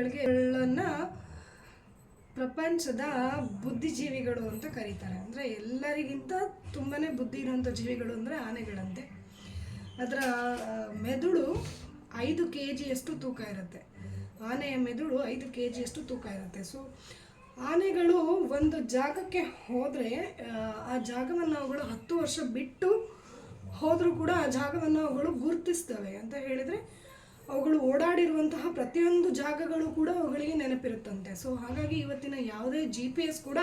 So ಆನೆಗಳಿಗೆ ಪ್ರಪಂಚದ ಬುದ್ಧಿಜೀವಿಗಳು ಅಂತ ಕರೀತಾರೆ. ಅಂದರೆ ಎಲ್ಲರಿಗಿಂತ ತುಂಬಾ ಬುದ್ಧಿ ಇರುವಂಥ ಜೀವಿಗಳು ಅಂದರೆ ಆನೆಗಳಂತೆ. ಅದರ ಮೆದುಳು ಐದು ಕೆ ಜಿಯಷ್ಟು ತೂಕ ಇರುತ್ತೆ. ಆನೆಯ ಮೆದುಳು ಐದು ಕೆ ಜಿಯಷ್ಟು ತೂಕ ಇರುತ್ತೆ. ಸೊ ಆನೆಗಳು ಒಂದು ಜಾಗಕ್ಕೆ ಹೋದರೆ ಆ ಜಾಗವನ್ನು ಅವುಗಳು ಹತ್ತು ವರ್ಷ ಬಿಟ್ಟು ಹೋದರೂ ಕೂಡ ಆ ಜಾಗವನ್ನು ಅವುಗಳು ಗುರುತಿಸ್ತವೆ ಅಂತ ಹೇಳಿದರೆ ಅವುಗಳು ಓಡಾಡಿರುವಂತಹ ಪ್ರತಿಯೊಂದು ಜಾಗಗಳು ಕೂಡ ಅವುಗಳಿಗೆ ನೆನಪಿರುತ್ತಂತೆ. ಸೊ ಹಾಗಾಗಿ ಇವತ್ತಿನ ಯಾವುದೇ ಜಿ ಪಿ ಎಸ್ ಕೂಡ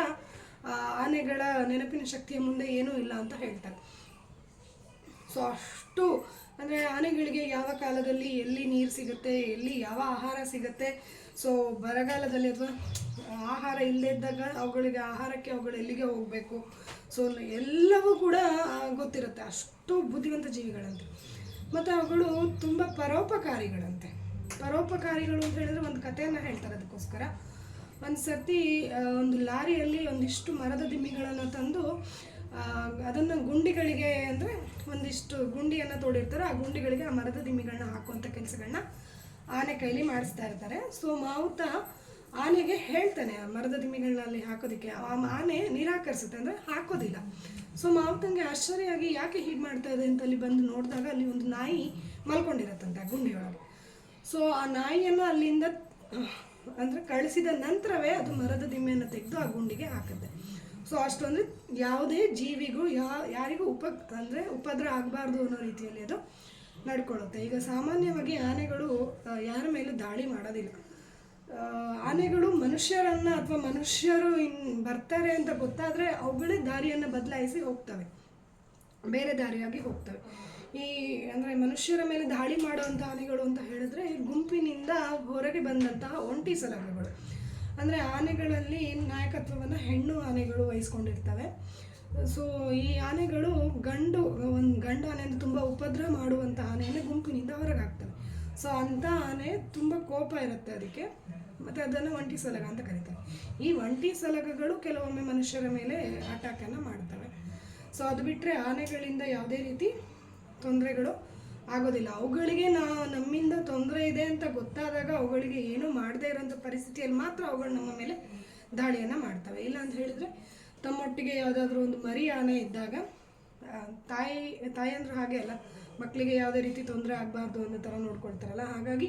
ಆನೆಗಳ ನೆನಪಿನ ಶಕ್ತಿಯ ಮುಂದೆ ಏನೂ ಇಲ್ಲ ಅಂತ ಹೇಳ್ತಾರೆ. ಸೊ ಅಷ್ಟು, ಅಂದರೆ ಆನೆಗಳಿಗೆ ಯಾವ ಕಾಲದಲ್ಲಿ ಎಲ್ಲಿ ನೀರು ಸಿಗುತ್ತೆ, ಎಲ್ಲಿ ಯಾವ ಆಹಾರ ಸಿಗುತ್ತೆ ಸೊ ಬರಗಾಲದಲ್ಲಿ ಅಥವಾ ಆಹಾರ ಇಲ್ಲದೇ ಇದ್ದಾಗ ಅವುಗಳಿಗೆ, ಆಹಾರಕ್ಕೆ ಅವುಗಳು ಎಲ್ಲಿಗೆ ಹೋಗಬೇಕು ಸೊ ಎಲ್ಲವೂ ಕೂಡ ಗೊತ್ತಿರುತ್ತೆ. ಅಷ್ಟು ಬುದ್ಧಿವಂತ ಜೀವಿಗಳಂತೆ. ಮತ್ತು ಅವುಗಳು ತುಂಬ ಪರೋಪಕಾರಿಗಳಂತೆ. ಪರೋಪಕಾರಿಗಳು ಅಂತ ಹೇಳಿದ್ರೆ ಒಂದು ಕಥೆಯನ್ನು ಹೇಳ್ತಾರೆ ಅದಕ್ಕೋಸ್ಕರ. ಒಂದು ಸರ್ತಿ ಒಂದು ಲಾರಿಯಲ್ಲಿ ಒಂದಿಷ್ಟು ಮರದ ದಿಮ್ಮಿಗಳನ್ನು ತಂದು ಅದನ್ನು ಗುಂಡಿಗಳಿಗೆ ಅಂದರೆ ಒಂದಿಷ್ಟು ಗುಂಡಿಯನ್ನು ತೋಡಿರ್ತಾರೆ. ಆ ಗುಂಡಿಗಳಿಗೆ ಆ ಮರದ ದಿಮ್ಮಿಗಳನ್ನ ಹಾಕುವಂಥ ಕೆಲಸಗಳನ್ನ ಆನೆ ಕೈಲಿ ಮಾಡಿಸ್ತಾ ಇರ್ತಾರೆ. ಸೊ ಮಾವುತ ಆನೆಗೆ ಹೇಳ್ತಾನೆ ಆ ಮರದ ದಿಮ್ಮಿಗಳನ್ನ ಅಲ್ಲಿ ಹಾಕೋದಕ್ಕೆ. ಆ ಆನೆ ನಿರಾಕರಿಸುತ್ತೆ ಅಂದರೆ ಹಾಕೋದಿಲ್ಲ. ಸೊ ಮಾವುತಂಗೆ ಆಶ್ಚರ್ಯವಾಗಿ ಯಾಕೆ ಹೀಗೆ ಮಾಡ್ತಾ ಇದೆ ಅಂತ ಅಲ್ಲಿ ಬಂದು ನೋಡಿದಾಗ ಅಲ್ಲಿ ಒಂದು ನಾಯಿ ಮಲ್ಕೊಂಡಿರತ್ತಂತೆ ಆ ಗುಂಡಿಯೊಳಗೆ. ಸೊ ಆ ನಾಯಿಯನ್ನು ಅಲ್ಲಿಂದ, ಅಂದರೆ ಕಳಿಸಿದ ನಂತರವೇ ಅದು ಮರದ ದಿಮ್ಮೆಯನ್ನು ತೆಗೆದು ಆ ಗುಂಡಿಗೆ ಹಾಕುತ್ತೆ. ಸೊ ಅಷ್ಟೊಂದು ಯಾವುದೇ ಜೀವಿಗೂ ಯಾ ಯಾರಿಗೂ ಉಪ ಅಂದರೆ ಉಪದ್ರ ಆಗಬಾರ್ದು ಅನ್ನೋ ರೀತಿಯಲ್ಲಿ ಅದು ನಡ್ಕೊಳ್ಳುತ್ತೆ. ಈಗ ಸಾಮಾನ್ಯವಾಗಿ ಆನೆಗಳು ಯಾರ ಮೇಲೂ ದಾಳಿ ಮಾಡೋದಿಲ್ಲ. ಆನೆಗಳು ಮನುಷ್ಯರನ್ನು ಅಥವಾ ಮನುಷ್ಯರು ಇನ್ ಬರ್ತಾರೆ ಅಂತ ಗೊತ್ತಾದರೆ ಅವುಗಳೇ ದಾರಿಯನ್ನು ಬದಲಾಯಿಸಿ ಹೋಗ್ತವೆ. ಬೇರೆ ದಾರಿಯಾಗಿ ಹೋಗ್ತವೆ. ಈ ಅಂದರೆ ಮನುಷ್ಯರ ಮೇಲೆ ದಾಳಿ ಮಾಡುವಂಥ ಆನೆಗಳು ಅಂತ ಹೇಳಿದ್ರೆ ಗುಂಪಿನಿಂದ ಹೊರಗೆ ಬಂದಂತಹ ಒಂಟಿ ಸಲಹೆಗಳು ಅಂದರೆ ಆನೆಗಳಲ್ಲಿ ನಾಯಕತ್ವವನ್ನು ಹೆಣ್ಣು ಆನೆಗಳು ವಹಿಸ್ಕೊಂಡಿರ್ತವೆ. ಸೊ ಈ ಆನೆಗಳು ಗಂಡು, ಒಂದು ಗಂಡು ಆನೆ ಅಂದರೆ ತುಂಬ ಉಪದ್ರ ಮಾಡುವಂಥ ಹಾಕ್ತವೆ ಸೊ ಅಂಥ ಆನೆ ತುಂಬ ಕೋಪ ಇರುತ್ತೆ ಅದಕ್ಕೆ. ಮತ್ತು ಅದನ್ನು ಒಂಟಿ ಸಲಗ ಅಂತ ಕರೀತಾರೆ. ಈ ಒಂಟಿ ಸಲಗಗಳು ಕೆಲವೊಮ್ಮೆ ಮನುಷ್ಯರ ಮೇಲೆ ಅಟ್ಯಾಕನ್ನು ಮಾಡ್ತವೆ. ಸೊ ಅದು ಬಿಟ್ಟರೆ ಆನೆಗಳಿಂದ ಯಾವುದೇ ರೀತಿ ತೊಂದರೆಗಳು ಆಗೋದಿಲ್ಲ. ಅವುಗಳಿಗೆ ನಾ, ನಮ್ಮಿಂದ ತೊಂದರೆ ಇದೆ ಅಂತ ಗೊತ್ತಾದಾಗ ಅವುಗಳಿಗೆ ಏನೂ ಮಾಡದೇ ಇರೋಂಥ ಪರಿಸ್ಥಿತಿಯಲ್ಲಿ ಮಾತ್ರ ಅವುಗಳು ನಮ್ಮ ಮೇಲೆ ದಾಳಿಯನ್ನು ಮಾಡ್ತವೆ. ಇಲ್ಲ ಅಂತ ಹೇಳಿದ್ರೆ ತಮ್ಮೊಟ್ಟಿಗೆ ಯಾವುದಾದ್ರೂ ಒಂದು ಮರಿ ಆನೆ ಇದ್ದಾಗ ತಾಯಿ ತಾಯಿ ಅಂದ್ರೆ ಹಾಗೆ ಅಲ್ಲ ಮಕ್ಕಳಿಗೆ ಯಾವುದೇ ರೀತಿ ತೊಂದರೆ ಆಗಬಾರ್ದು ಅನ್ನೋ ಥರ ನೋಡ್ಕೊಳ್ತಾರಲ್ಲ, ಹಾಗಾಗಿ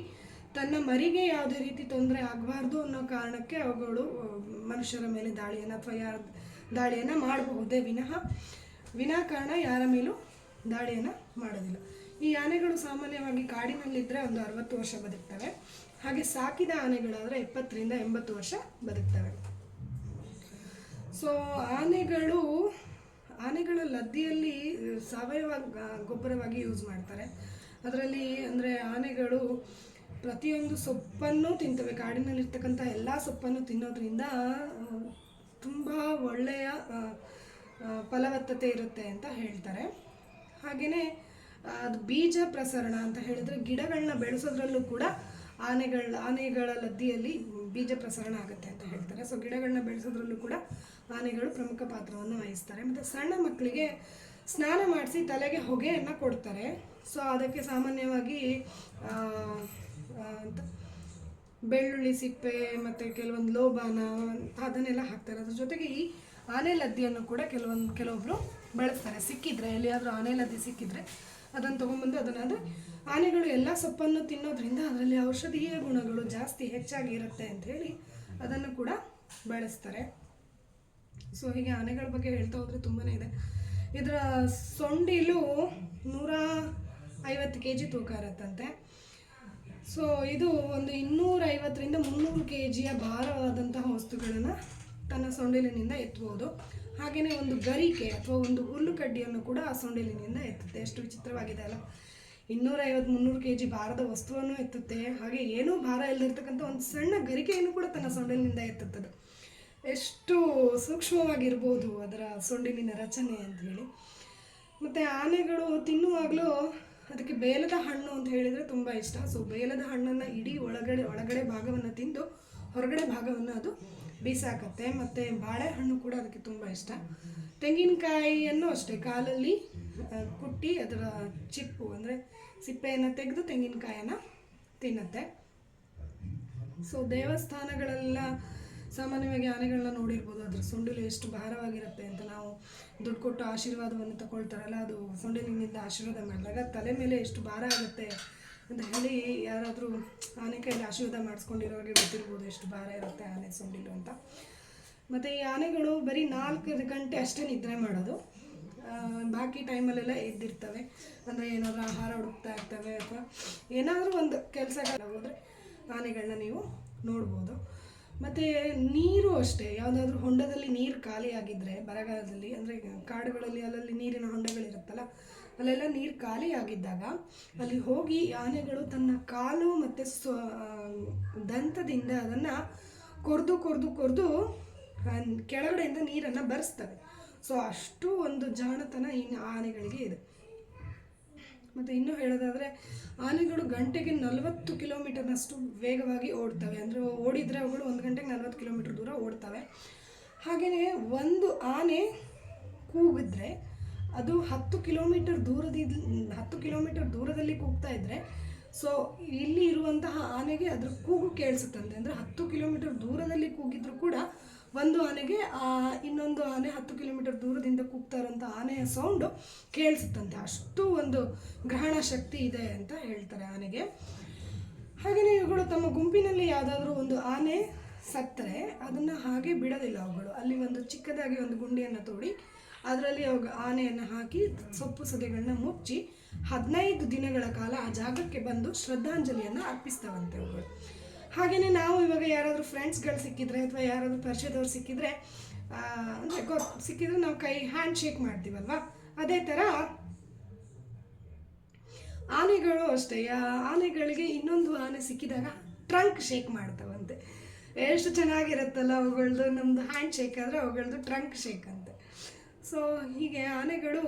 ತನ್ನ ಮರಿಗೆ ಯಾವುದೇ ರೀತಿ ತೊಂದರೆ ಆಗಬಾರ್ದು ಅನ್ನೋ ಕಾರಣಕ್ಕೆ ಅವುಗಳು ಮನುಷ್ಯರ ಮೇಲೆ ದಾಳಿಯನ್ನು ಅಥವಾ ಯಾರ ದಾಳಿಯನ್ನು ಮಾಡಬಹುದೇ ವಿನಃ ವಿನಾಕಾರಣ ಯಾರ ಮೇಲೂ ದಾಳಿಯನ್ನು ಮಾಡೋದಿಲ್ಲ. ಈ ಆನೆಗಳು ಸಾಮಾನ್ಯವಾಗಿ ಕಾಡಿನಲ್ಲಿದ್ದರೆ ಒಂದು ಅರವತ್ತು ವರ್ಷ ಬದುಕ್ತವೆ. ಹಾಗೆ ಸಾಕಿದ ಆನೆಗಳಾದರೆ ಎಪ್ಪತ್ತರಿಂದ ಎಂಬತ್ತು ವರ್ಷ ಬದುಕ್ತವೆ. ಸೊ ಆನೆಗಳು ಆನೆಗಳ ಲದ್ದಿಯಲ್ಲಿ ಸಾವಯವ ಗೊಬ್ಬರವಾಗಿ ಯೂಸ್ ಮಾಡ್ತಾರೆ. ಅದರಲ್ಲಿ ಅಂದರೆ ಆನೆಗಳು ಪ್ರತಿಯೊಂದು ಸೊಪ್ಪನ್ನು ತಿಂತವೆ. ಕಾಡಿನಲ್ಲಿರ್ತಕ್ಕಂಥ ಎಲ್ಲ ಸೊಪ್ಪನ್ನು ತಿನ್ನೋದ್ರಿಂದ ತುಂಬ ಒಳ್ಳೆಯ ಫಲವತ್ತತೆ ಇರುತ್ತೆ ಅಂತ ಹೇಳ್ತಾರೆ. ಹಾಗೆಯೇ ಅದು ಬೀಜ ಪ್ರಸರಣ ಅಂತ ಹೇಳಿದ್ರೆ ಗಿಡಗಳನ್ನ ಬೆಳೆಸೋದ್ರಲ್ಲೂ ಕೂಡ ಆನೆಗಳ ಆನೆಗಳ ಲದ್ದಿಯಲ್ಲಿ ಬೀಜ ಪ್ರಸರಣ ಆಗುತ್ತೆ ಅಂತ ಹೇಳ್ತಾರೆ. ಸೊ ಗಿಡಗಳನ್ನ ಬೆಳೆಸೋದ್ರಲ್ಲೂ ಕೂಡ ಆನೆಗಳು ಪ್ರಮುಖ ಪಾತ್ರವನ್ನು ವಹಿಸ್ತಾರೆ. ಮತ್ತು ಸಣ್ಣ ಮಕ್ಕಳಿಗೆ ಸ್ನಾನ ಮಾಡಿಸಿ ತಲೆಗೆ ಹೊಗೆಯನ್ನು ಕೊಡ್ತಾರೆ. ಸೊ ಅದಕ್ಕೆ ಸಾಮಾನ್ಯವಾಗಿ ಬೆಳ್ಳುಳ್ಳಿ, ಸಿಪ್ಪೆ, ಮತ್ತು ಕೆಲವೊಂದು ಲೋಬಾನ ಅದನ್ನೆಲ್ಲ ಹಾಕ್ತಾರೆ. ಅದ್ರ ಜೊತೆಗೆ ಈ ಆನೆ ಲದ್ದಿಯನ್ನು ಕೂಡ ಕೆಲವೊಂದು ಕೆಲವೊಬ್ಬರು ಬಳಸ್ತಾರೆ. ಸಿಕ್ಕಿದ್ರೆ, ಎಲ್ಲಿಯಾದರೂ ಆನೆ ಲದ್ದಿ ಸಿಕ್ಕಿದ್ರೆ ಅದನ್ನು ತೊಗೊಂಬಂದು ಅದನ್ನು ಅಂದರೆ ಆನೆಗಳು ಎಲ್ಲ ಸೊಪ್ಪನ್ನು ತಿನ್ನೋದ್ರಿಂದ ಅದರಲ್ಲಿ ಔಷಧೀಯ ಗುಣಗಳು ಜಾಸ್ತಿ ಹೆಚ್ಚಾಗಿ ಇರುತ್ತೆ ಅಂತ ಹೇಳಿ ಅದನ್ನು ಕೂಡ ಬಳಸ್ತಾರೆ. ಸೊ ಹೀಗೆ ಆನೆಗಳ ಬಗ್ಗೆ ಹೇಳ್ತಾ ಹೋದರೆ ತುಂಬಾ ಇದೆ. ಇದರ ಸೊಂಡಿಲು ನೂರ ಐವತ್ತು ಕೆ ಜಿ ತೂಕ ಇರುತ್ತಂತೆ. ಸೊ ಇದು ಒಂದು ಇನ್ನೂರೈವತ್ತರಿಂದ ಮುನ್ನೂರು ಕೆ ಜಿಯ ಭಾರವಾದಂತಹ ವಸ್ತುಗಳನ್ನು ತನ್ನ ಸೊಂಡಿಲಿನಿಂದ ಎತ್ತಬಹುದು ಹಾಗೆಯೇ ಒಂದು ಗರಿಕೆ ಅಥವಾ ಒಂದು ಹುಲ್ಲು ಕಡ್ಡಿಯನ್ನು ಕೂಡ ಆ ಸೊಂಡಿಲಿನಿಂದ ಎತ್ತುತ್ತೆ. ಎಷ್ಟು ವಿಚಿತ್ರವಾಗಿದೆ ಅಲ್ಲ. ಇನ್ನೂರೈವತ್ತು ಮುನ್ನೂರು ಕೆ ಜಿ ಭಾರದ ವಸ್ತುವನ್ನು ಎತ್ತುತ್ತೆ. ಹಾಗೆ ಏನೂ ಭಾರ ಇಲ್ಲದಿರ್ತಕ್ಕಂಥ ಒಂದು ಸಣ್ಣ ಗರಿಕೆಯನ್ನು ಕೂಡ ತನ್ನ ಸೊಂಡಿಲಿನಿಂದ ಎತ್ತುತ್ತದೆ. ಎಷ್ಟು ಸೂಕ್ಷ್ಮವಾಗಿರ್ಬೋದು ಅದರ ಸೊಂಡಿಲಿನ ರಚನೆ ಅಂತ ಹೇಳಿ. ಮತ್ತು ಆನೆಗಳು ತಿನ್ನುವಾಗಲೂ ಅದಕ್ಕೆ ಬೇಲದ ಹಣ್ಣು ಅಂತ ಹೇಳಿದರೆ ತುಂಬ ಇಷ್ಟ. ಸೊ ಬೇಲದ ಹಣ್ಣನ್ನು ಇಡೀ ಒಳಗಡೆ ಒಳಗಡೆ ಭಾಗವನ್ನು ತಿಂದು ಹೊರಗಡೆ ಭಾಗವನ್ನು ಅದು ಬೀಸಾಕತ್ತೆ, ಮತ್ತು ಬಾಳೆಹಣ್ಣು ಕೂಡ ಅದಕ್ಕೆ ತುಂಬ ಇಷ್ಟ. ತೆಂಗಿನಕಾಯಿಯನ್ನು ಅಷ್ಟೇ, ಕಾಲಲ್ಲಿ ಕುಟ್ಟಿ ಅದರ ಚಿಪ್ಪು, ಅಂದರೆ ಸಿಪ್ಪೆಯನ್ನು ತೆಗೆದು ತೆಂಗಿನಕಾಯನ್ನು ತಿನ್ನತ್ತೆ. ಸೊ ದೇವಸ್ಥಾನಗಳೆಲ್ಲ ಸಾಮಾನ್ಯವಾಗಿ ಆನೆಗಳನ್ನ ನೋಡಿರ್ಬೋದು, ಅದ್ರ ಸೊಂಡಿಲು ಎಷ್ಟು ಭಾರವಾಗಿರುತ್ತೆ ಅಂತ ನಾವು ದುಡ್ಡು ಕೊಟ್ಟು ಆಶೀರ್ವಾದವನ್ನು ತಗೊಳ್ತಾರಲ್ಲ, ಅದು ಸೊಂಡಿಲಿನಿಂದ ಆಶೀರ್ವಾದ ಮಾಡಿದಾಗ ತಲೆ ಮೇಲೆ ಎಷ್ಟು ಭಾರ ಆಗುತ್ತೆ. ಅಂತ ಹೇಳಿ ಯಾರಾದರೂ ಆನೆ ಕೈಯಲ್ಲಿ ಆಶೀರ್ವಾದ ಮಾಡಿಸ್ಕೊಂಡಿರೋರಿಗೆ ಗೊತ್ತಿರ್ಬೋದು ಎಷ್ಟು ಭಾರ ಇರುತ್ತೆ ಆನೆ ಸೊಂಡಿಲು ಅಂತ. ಮತ್ತು ಈ ಆನೆಗಳು ಬರೀ ನಾಲ್ಕು ಗಂಟೆ ಅಷ್ಟೇ ನಿದ್ರೆ ಮಾಡೋದು. ಬಾಕಿ ಟೈಮಲ್ಲೆಲ್ಲ ಎದ್ದಿರ್ತವೆ. ಅಂದರೆ ಏನಾದರೂ ಆಹಾರ ಹುಡುಕ್ತಾ ಇರ್ತವೆ ಅಥವಾ ಏನಾದರೂ ಒಂದು ಕೆಲಸಗಳ ಹೋದರೆ ಆನೆಗಳನ್ನ ನೀವು ನೋಡ್ಬೋದು. ಮತ್ತು ನೀರು ಅಷ್ಟೇ, ಯಾವುದಾದ್ರೂ ಹೊಂಡದಲ್ಲಿ ನೀರು ಖಾಲಿಯಾಗಿದ್ದರೆ ಬರಗಾಲದಲ್ಲಿ, ಅಂದರೆ ಕಾಡುಗಳಲ್ಲಿ ಅಲ್ಲಲ್ಲಿ ನೀರಿನ ಹೊಂಡಗಳಿರುತ್ತಲ್ಲ ಅಲ್ಲೆಲ್ಲ ನೀರು ಖಾಲಿಯಾಗಿದ್ದಾಗ ಅಲ್ಲಿ ಹೋಗಿ ಆನೆಗಳು ತನ್ನ ಕಾಲು ಮತ್ತು ಸ್ವ ದಂತದಿಂದ ಅದನ್ನು ಕೊರೆದು ಕೊರೆದು ಕೊರೆದು ಕೆಳಗಡೆಯಿಂದ ನೀರನ್ನು ಬರೆಸ್ತವೆ ಸೊ ಅಷ್ಟು ಒಂದು ಜಾಣತನ ಈ ಆನೆಗಳಿಗೆ ಇದೆ. ಮತ್ತು ಇನ್ನೂ ಹೇಳೋದಾದರೆ, ಆನೆಗಳು ಗಂಟೆಗೆ ನಲವತ್ತು ಕಿಲೋಮೀಟರ್ನಷ್ಟು ವೇಗವಾಗಿ ಓಡ್ತವೆ. ಅಂದರೆ ಓಡಿದರೆ ಅವುಗಳು ಒಂದು ಗಂಟೆಗೆ ನಲವತ್ತು ಕಿಲೋಮೀಟರ್ ದೂರ ಓಡ್ತವೆ. ಹಾಗೆಯೇ ಒಂದು ಆನೆ ಕೂಗಿದ್ರೆ ಅದು ಹತ್ತು ಕಿಲೋಮೀಟರ್ ದೂರದ ಹತ್ತು ಕಿಲೋಮೀಟರ್ ದೂರದಲ್ಲಿ ಕೂಗ್ತಾ ಇದ್ದರೆ ಸೊ ಇಲ್ಲಿ ಇರುವಂತಹ ಆನೆಗೆ ಅದ್ರ ಕೂಗು ಕೇಳಿಸುತ್ತಂತೆ ಅಂದರೆ ಹತ್ತು ಕಿಲೋಮೀಟರ್ ದೂರದಲ್ಲಿ ಕೂಗಿದ್ರು ಕೂಡ ಒಂದು ಆನೆಗೆ, ಆ, ಇನ್ನೊಂದು ಆನೆ ಹತ್ತು ಕಿಲೋಮೀಟರ್ ದೂರದಿಂದ ಕೂಗ್ತಾ ಇರೋಂಥ ಆನೆಯ ಸೌಂಡು ಕೇಳಿಸುತ್ತಂತೆ. ಅಷ್ಟು ಒಂದು ಗ್ರಹಣ ಶಕ್ತಿ ಇದೆ ಅಂತ ಹೇಳ್ತಾರೆ ಆನೆಗೆ. ಹಾಗೆಯೇ ಇವುಗಳು ತಮ್ಮ ಗುಂಪಿನಲ್ಲಿ ಯಾವುದಾದ್ರೂ ಒಂದು ಆನೆ ಸತ್ತರೆ, ಅದನ್ನು ಹಾಗೆ ಬಿಡೋದಿಲ್ಲ ಅವುಗಳು. ಅಲ್ಲಿ ಒಂದು ಚಿಕ್ಕದಾಗಿ ಒಂದು ಗುಂಡಿಯನ್ನು ತೋಡಿ ಅದರಲ್ಲಿ ಅವಾಗ ಆನೆಯನ್ನು ಹಾಕಿ ಸೊಪ್ಪು ಸದೆಗಳನ್ನ ಮುಚ್ಚಿ ಹದಿನೈದು ದಿನಗಳ ಕಾಲ ಆ ಜಾಗಕ್ಕೆ ಬಂದು ಶ್ರದ್ಧಾಂಜಲಿಯನ್ನು ಅರ್ಪಿಸ್ತಾವಂತೆ ಅವುಗಳು ಹಾಗೆಯೇ ನಾವು ಇವಾಗ ಯಾರಾದರೂ ಫ್ರೆಂಡ್ಸ್ಗಳು ಸಿಕ್ಕಿದ್ರೆ ಅಥವಾ ಯಾರಾದರೂ ಪರಿಚಯದವ್ರು ಸಿಕ್ಕಿದ್ರೆ ಅಂದರೆ ಗೊ, ಸಿಕ್ಕಿದ್ರೆ ನಾವು ಕೈ ಹ್ಯಾಂಡ್ ಶೇಕ್ ಮಾಡ್ತೀವಲ್ವ? ಅದೇ ಥರ ಆನೆಗಳು ಅಷ್ಟೇ. ಆನೆಗಳಿಗೆ ಇನ್ನೊಂದು ಆನೆ ಸಿಕ್ಕಿದಾಗ ಟ್ರಂಕ್ ಶೇಕ್ ಮಾಡ್ತಾವಂತೆ. ಎಷ್ಟು ಚೆನ್ನಾಗಿರುತ್ತಲ್ಲ ಅವುಗಳದ್ದು ನಮ್ಮದು ಹ್ಯಾಂಡ್ ಶೇಕ್ ಆದರೆ ಅವುಗಳದ್ದು ಟ್ರಂಕ್ ಶೇಕ್ ಅಂತೆ. ಸೊ ಹೀಗೆ ಆನೆಗಳು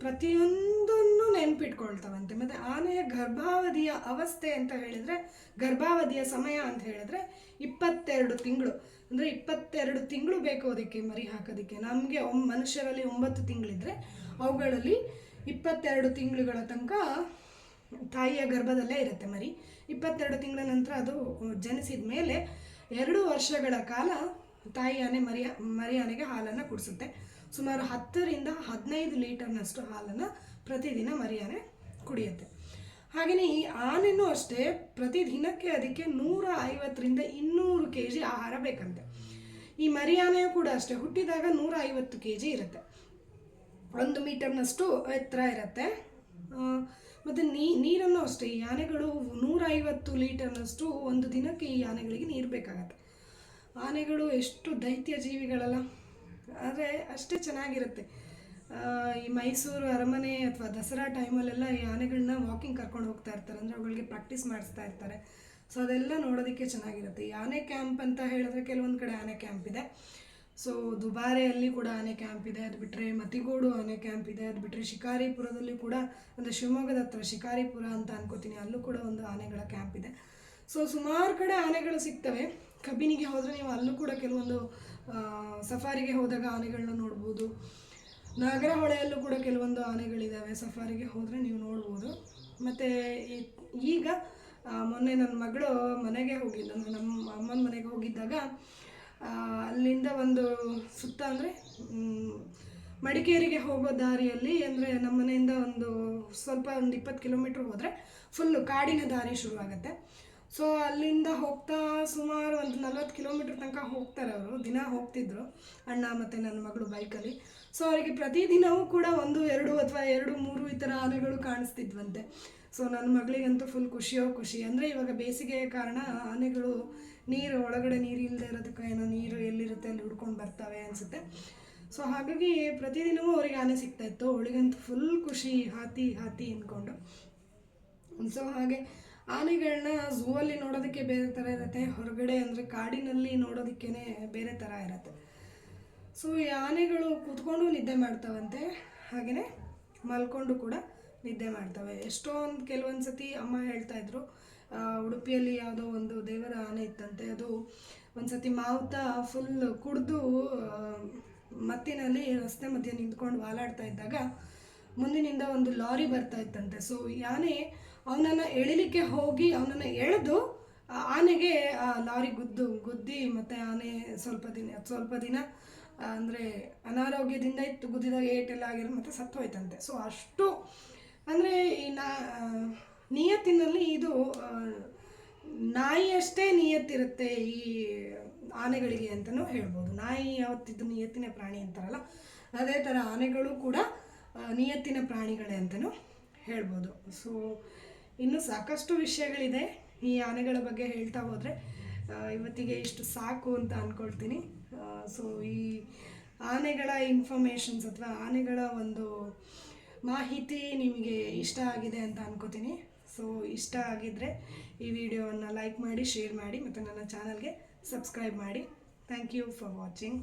ಪ್ರತಿಯೊಂದನ್ನು ನೆನ್ಪಿಟ್ಕೊಳ್ತಾವಂತೆ. ಮತ್ತು ಆನೆಯ ಗರ್ಭಾವಧಿಯ ಅವಸ್ಥೆ ಅಂತ ಹೇಳಿದರೆ, ಗರ್ಭಾವಧಿಯ ಸಮಯ ಅಂತ ಹೇಳಿದ್ರೆ ಇಪ್ಪತ್ತೆರಡು ತಿಂಗಳು. ಅಂದರೆ ಇಪ್ಪತ್ತೆರಡು ತಿಂಗಳು ಬೇಕು ಅದಕ್ಕೆ ಮರಿ ಹಾಕೋದಕ್ಕೆ. ನಮಗೆ ಒಮ್ ಮನುಷ್ಯರಲ್ಲಿ ಒಂಬತ್ತು ತಿಂಗಳಿದ್ರೆ ಅವುಗಳಲ್ಲಿ ಇಪ್ಪತ್ತೆರಡು ತಿಂಗಳುಗಳ ತನಕ ತಾಯಿಯ ಗರ್ಭದಲ್ಲೇ ಇರುತ್ತೆ ಮರಿ. ಇಪ್ಪತ್ತೆರಡು ತಿಂಗಳ ನಂತರ ಅದು ಜನಿಸಿದ ಮೇಲೆ ಎರಡು ವರ್ಷಗಳ ಕಾಲ ತಾಯಿ ಆನೆ ಮರಿ ಮರಿ ಆನೆಗೆ ಹಾಲನ್ನು ಕುಡಿಸುತ್ತೆ. ಸುಮಾರು ಹತ್ತರಿಂದ ಹದಿನೈದು ಲೀಟರ್ನಷ್ಟು ಹಾಲನ್ನು ಪ್ರತಿದಿನ ಮರಿ ಕುಡಿಯುತ್ತೆ. ಹಾಗೆಯೇ ಈ ಆನೆನೂ ಅಷ್ಟೇ ಪ್ರತಿದಿನಕ್ಕೆ ಅದಕ್ಕೆ ನೂರ ಐವತ್ತರಿಂದ ಇನ್ನೂರು ಕೆ ಜಿ ಆಹಾರ ಬೇಕಂತೆ. ಈ ಮರಿ ಆನೆಯೂ ಕೂಡ ಅಷ್ಟೇ, ಹುಟ್ಟಿದಾಗ ನೂರ ಐವತ್ತು ಕೆ ಜಿ ಇರುತ್ತೆ. ಒಂದು ಮೀಟರ್ನಷ್ಟು ಎತ್ತರ ಇರುತ್ತೆ. ಮತ್ತು ನೀ, ನೀರನ್ನು ಅಷ್ಟೇ, ಈ ಆನೆಗಳು ನೂರೈವತ್ತು ಲೀಟರ್ನಷ್ಟು ಒಂದು ದಿನಕ್ಕೆ ಈ ಆನೆಗಳಿಗೆ ನೀರು ಬೇಕಾಗತ್ತೆ. ಆನೆಗಳು ಎಷ್ಟು ದೈತ್ಯ ಜೀವಿಗಳಲ್ಲ. ಆದರೆ ಅಷ್ಟೇ ಚೆನ್ನಾಗಿರುತ್ತೆ. ಈ ಮೈಸೂರು ಅರಮನೆ ಅಥವಾ ದಸರಾ ಟೈಮಲ್ಲೆಲ್ಲ ಈ ಆನೆಗಳನ್ನ ವಾಕಿಂಗ್ ಕರ್ಕೊಂಡು ಹೋಗ್ತಾ ಇರ್ತಾರೆ. ಅಂದರೆ ಅವುಗಳಿಗೆ ಪ್ರಾಕ್ಟೀಸ್ ಮಾಡಿಸ್ತಾ ಇರ್ತಾರೆ. ಸೊ ಅದೆಲ್ಲ ನೋಡೋದಕ್ಕೆ ಚೆನ್ನಾಗಿರುತ್ತೆ. ಈ ಆನೆ ಕ್ಯಾಂಪ್ ಅಂತ ಹೇಳಿದ್ರೆ ಕೆಲವೊಂದು ಕಡೆ ಆನೆ ಕ್ಯಾಂಪ್ ಇದೆ. ಸೊ ದುಬಾರೆಯಲ್ಲಿ ಕೂಡ ಆನೆ ಕ್ಯಾಂಪ್ ಇದೆ. ಅದು ಬಿಟ್ಟರೆ ಮತಿಗೋಡು ಆನೆ ಕ್ಯಾಂಪ್ ಇದೆ. ಅದು ಬಿಟ್ಟರೆ ಶಿಕಾರಿಪುರದಲ್ಲಿ ಕೂಡ, ಅಂದರೆ ಶಿವಮೊಗ್ಗದ ಹತ್ರ ಶಿಕಾರಿಪುರ ಅಂತ ಅನ್ಕೋತೀನಿ. ಅಲ್ಲೂ ಕೂಡ ಒಂದು ಆನೆಗಳ ಕ್ಯಾಂಪ್ ಇದೆ. ಸೊ ಸುಮಾರು ಕಡೆ ಆನೆಗಳು ಸಿಗ್ತವೆ. ಕಬ್ಬಿನಿಗೆ ಹೋದರೆ ನೀವು ಅಲ್ಲೂ ಕೂಡ ಕೆಲವೊಂದು ಸಫಾರಿಗೆ ಹೋದಾಗ ಆನೆಗಳನ್ನ ನೋಡ್ಬೋದು. ನಾಗರ ಹೊಳೆಯಲ್ಲೂ ಕೂಡ ಕೆಲವೊಂದು ಆನೆಗಳಿದ್ದಾವೆ ಸಫಾರಿಗೆ ಹೋದರೆ ನೀವು ನೋಡ್ಬೋದು. ಮತ್ತು ಈಗ ಮೊನ್ನೆ ನನ್ನ ಮಗಳು ಮನೆಗೆ ಹೋಗಿದ್ದು ಅಂದರೆ ನಮ್ಮ ಅಮ್ಮನ ಮನೆಗೆ ಹೋಗಿದ್ದಾಗ ಅಲ್ಲಿಂದ ಒಂದು ಸುತ್ತ ಅಂದರೆ ಮಡಿಕೇರಿಗೆ ಹೋಗೋ ದಾರಿಯಲ್ಲಿ ಅಂದರೆ ನಮ್ಮ ಮನೆಯಿಂದ ಒಂದು ಸ್ವಲ್ಪ ಒಂದು ಇಪ್ಪತ್ತು ಕಿಲೋಮೀಟ್ರ್ ಹೋದರೆ ಫುಲ್ಲು ಕಾಡಿನ ದಾರಿ ಶುರುವಾಗುತ್ತೆ. ಸೊ ಅಲ್ಲಿಂದ ಹೋಗ್ತಾ ಸುಮಾರು ಒಂದು ನಲ್ವತ್ತು ಕಿಲೋಮೀಟ್ರ್ ತನಕ ಹೋಗ್ತಾರೆ ಅವರು. ದಿನ ಹೋಗ್ತಿದ್ರು. ಅಣ್ಣ ಮತ್ತು ನನ್ನ ಮಗಳು ಬೈಕಲ್ಲಿ. ಸೊ ಅವರಿಗೆ ಪ್ರತಿದಿನವೂ ಕೂಡ ಒಂದು ಎರಡು ಅಥವಾ ಎರಡು, ಮೂರು ಈ ಥರ ಆನೆಗಳು ಕಾಣಿಸ್ತಿದ್ವಂತೆ. ಸೊ ನನ್ನ ಮಗಳಿಗಂತೂ ಫುಲ್ ಖುಷಿಯೋ ಖುಷಿ. ಅಂದರೆ ಇವಾಗ ಬೇಸಿಗೆಯ ಕಾರಣ ಆನೆಗಳು ನೀರು, ಒಳಗಡೆ ನೀರು ಇಲ್ಲದೆ ಇರೋದಕ್ಕೆ ಏನೋ ನೀರು ಎಲ್ಲಿರುತ್ತೆ ಅಲ್ಲಿ ಹುಡ್ಕೊಂಡು ಬರ್ತವೆ ಅನಿಸುತ್ತೆ. ಸೊ ಹಾಗಾಗಿ ಪ್ರತಿದಿನವೂ ಅವರಿಗೆ ಆನೆ ಸಿಗ್ತಾಯಿತ್ತು ಅವಳಿಗಂತೂ ಫುಲ್ ಖುಷಿ, ಹಾತಿ ಹಾತಿ ಅಂದ್ಕೊಂಡು ಸೊ ಹಾಗೆ ಆನೆಗಳನ್ನ ಝೂವಲ್ಲಿ ನೋಡೋದಕ್ಕೆ ಬೇರೆ ಥರ ಇರುತ್ತೆ. ಹೊರಗಡೆ ಅಂದರೆ ಕಾಡಿನಲ್ಲಿ ನೋಡೋದಕ್ಕೇ ಬೇರೆ ಥರ ಇರುತ್ತೆ. ಸೊ ಈ ಆನೆಗಳು ಕೂತ್ಕೊಂಡು ನಿದ್ದೆ ಮಾಡ್ತಾವಂತೆ. ಹಾಗೆಯೇ ಮಲ್ಕೊಂಡು ಕೂಡ ನಿದ್ದೆ ಮಾಡ್ತವೆ. ಎಷ್ಟೊಂದು ಕೆಲವೊಂದು ಸತಿ ಅಮ್ಮ ಹೇಳ್ತಾ ಇದ್ರು ಉಡುಪಿಯಲ್ಲಿ ಯಾವುದೋ ಒಂದು ದೇವರ ಆನೆ ಇತ್ತಂತೆ. ಅದು ಒಂದು ಸತಿ ಮಾವುತ ಫುಲ್ ಕುಡಿದು ಮತ್ತಿನಲ್ಲಿ ರಸ್ತೆ ಮಧ್ಯೆ ನಿಂತ್ಕೊಂಡು ವಾಲಾಡ್ತಾ ಇದ್ದಾಗ ಮುಂದಿನಿಂದ ಒಂದು ಲಾರಿ ಬರ್ತಾ ಇತ್ತಂತೆ. ಸೊ ಈ ಆನೆ ಅವನನ್ನು ಎಳಿಲಿಕ್ಕೆ ಹೋಗಿ ಅವನನ್ನು ಎಳೆದು ಆನೆಗೆ ಲಾರಿ ಗುದ್ದು, ಗುದ್ದಿ ಮತ್ತು ಆನೆ ಸ್ವಲ್ಪ ದಿನ ಸ್ವಲ್ಪ ದಿನ ಅಂದರೆ ಅನಾರೋಗ್ಯದಿಂದ ಇತ್ತು, ಗುದ್ದಿದಾಗ ಏಟೆಲ್ಲ ಆಗಿರೋ ಮತ್ತು ಸತ್ತು ಹೋಯ್ತಂತೆ. ಸೊ ಅಷ್ಟು ಅಂದರೆ ಈ ನಾ ನಿಯತ್ತಿನಲ್ಲಿ ಇದು ನಾಯಿಯಷ್ಟೇ ನಿಯತ್ತಿರುತ್ತೆ ಈ ಆನೆಗಳಿಗೆ ಅಂತಲೂ ಹೇಳ್ಬೋದು. ನಾಯಿ ಯಾವತ್ತಿದ್ದು ನಿಯತ್ತಿನ ಪ್ರಾಣಿ ಅಂತಾರಲ್ಲ, ಅದೇ ಥರ ಆನೆಗಳು ಕೂಡ ನಿಯತ್ತಿನ ಪ್ರಾಣಿಗಳೇ ಅಂತಲೂ ಹೇಳ್ಬೋದು. ಸೊ ಇನ್ನೂ ಸಾಕಷ್ಟು ವಿಷಯಗಳಿದೆ ಈ ಆನೆಗಳ ಬಗ್ಗೆ ಹೇಳ್ತಾ ಹೋದರೆ. ಇವತ್ತಿಗೆ ಇಷ್ಟು ಸಾಕು ಅಂತ ಅಂದ್ಕೊಳ್ತೀನಿ ಸೊ ಈ ಆನೆಗಳ ಇನ್ಫಾರ್ಮೇಷನ್ಸ್ ಅಥವಾ ಆನೆಗಳ ಒಂದು ಮಾಹಿತಿ ನಿಮಗೆ ಇಷ್ಟ ಆಗಿದೆ ಅಂತ ಅನ್ಕೋತೀನಿ. ಸೊ ಇಷ್ಟ ಆಗಿದ್ದರೆ ಈ ವಿಡಿಯೋವನ್ನು ಲೈಕ್ ಮಾಡಿ ಶೇರ್ ಮಾಡಿ ಮತ್ತು ನನ್ನ ಚಾನಲ್ಗೆ ಸಬ್ಸ್ಕ್ರೈಬ್ ಮಾಡಿ. Thank you for watching